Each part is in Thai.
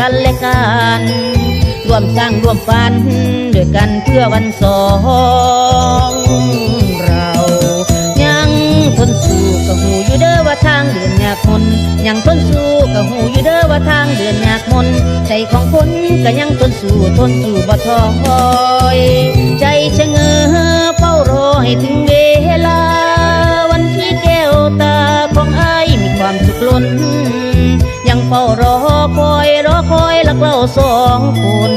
กันและกันร่วมสร้างร่วมฝันด้วยกันเพื่อวันสองเรา ยังทนสู้ก็หูอยู่เด้อว่าทางเดินยากมนยังทนสู้ก็หูอยู่เด้อว่าทางเดินยากมนใจของคนก็ยังทนสู้ทนสู้บ่ท้อยใจชะเง้อเฝ้ารอให้ถึงเวลา วันที่แก้วตาของอายมีความสุขล้นยังเฝ้ารอ รอคอยรักเราสองคน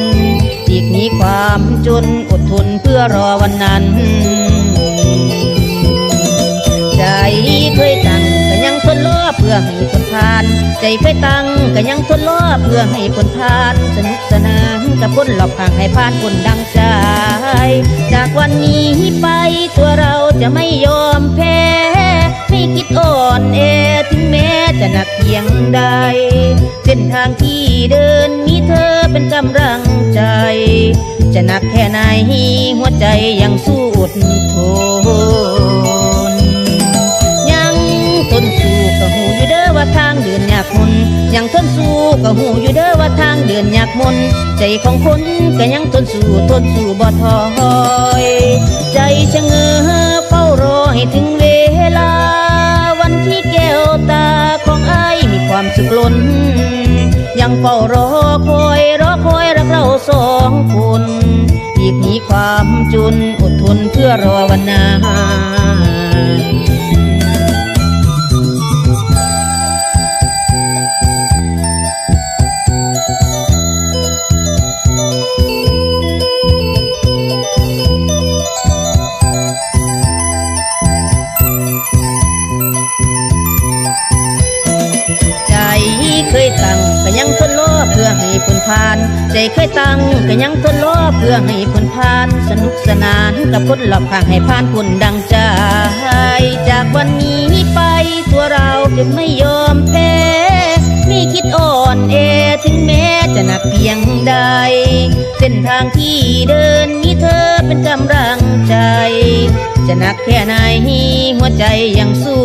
อีกมีความจนอดทนเพื่อรอวันนั้น ใจเคยตั้งก็ยังทนรอเพื่อให้คนผ่าน ใจเคยตั้งก็ยังทนรอเพื่อให้คนผ่าน สนุกสนานกับคนหลอกข้างให้ผ่านคนดังใจ จากวันนี้ไปตัวเราจะไม่ยอมแพ้ ไม่คิดอ่อนแอถึงแม้จะหนักเพียงใด ส้นทางที่เดินมีเธอเป็นกำลังใจ จะหนักแค่ไหนหัวใจยังสู้อดทน ยังทนสู้ก็หูอยู่เด้อว่าทางเดินยากมนยังทนสู้ก็หูอยู่เด้อว่าทางเดินยากมนใจของคนก็ยังทนสู้ทนสู้บ่ถอย ใจชะเง้อเฝ้ารอให้ถึง เฝ้ารอคอยรอคอยรักเราสองคนอีกมีความจุนอดทนเพื่อรอวันนั้นใจเคยตั้ง ยังทนรอเพื่อให้ผลผ่าน ใจเคยตั้งก็ยังทนรอเพื่อให้ผลผ่าน สนุกสนานกับคนหลอกข้างให้ผ่านคนดังใจ จากวันนี้ไปตัวเราจะไม่ยอมแพ้ไม่คิดอ่อนแอถึงแม้จะหนักเพียงใด เส้นทางที่เดินมีเธอเป็นกำลังใจ จะหนักแค่ไหนหัวใจยังสู้